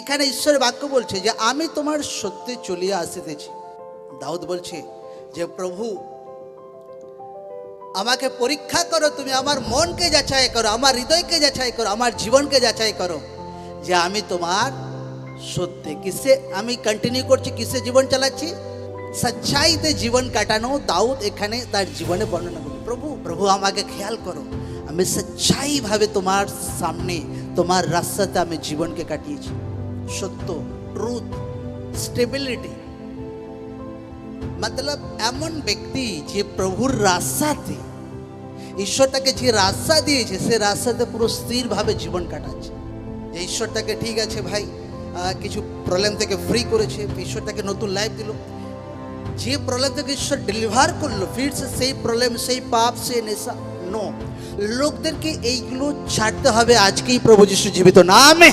এখানে ঈশ্বরের বাক্য বলছে যে, আমি তোমার সত্যে চলিয়া আসিতেছি। দাউদ বলছে যে, প্রভু, আমাকে পরীক্ষা করো, তুমি আমার মনকে যাচাই করো, আমার হৃদয়কে যাচাই করো, আমার জীবনকে যাচাই করো যে, আমি তোমার সত্যে কিসে, আমি কন্টিনিউ করছি, কিসে জীবন চালাচ্ছি? সচ্চাইতে জীবন কাটানো দাউদ এখানে তার জীবনে বর্ণনা করছে। প্রভু প্রভু, আমাকে খেয়াল করো, আমি সচ্চাইভাবে তোমার সামনে, তোমার রাস্তাতে আমি জীবনকে কাটিয়েছি। সত্য ট্রুথ স্টেবিলিটি মতলব এমন ব্যক্তি যে প্রভুর রাস্তাতে ঈশ্বর তাকে যে রাস্তা দিয়েছে, সে রাস্তাতে পুরো স্থিরভাবে জীবন কাটাচ্ছে। যে ঈশ্বর তাকে ঠিক আছে ভাই কিছু প্রবলেম থেকে ফ্রি করেছে ঈশ্বর তাকে নতুন লাইফ দিল। যে প্রবলেম থেকে ঈশ্বর ডেলিভার করল ফিরছে সেই প্রবলেম সেই পাপ সেই নেশা নো লোকদেরকে এইগুলো ছাড়তে হবে আজকেই প্রভু যিশু জীবিত নামে।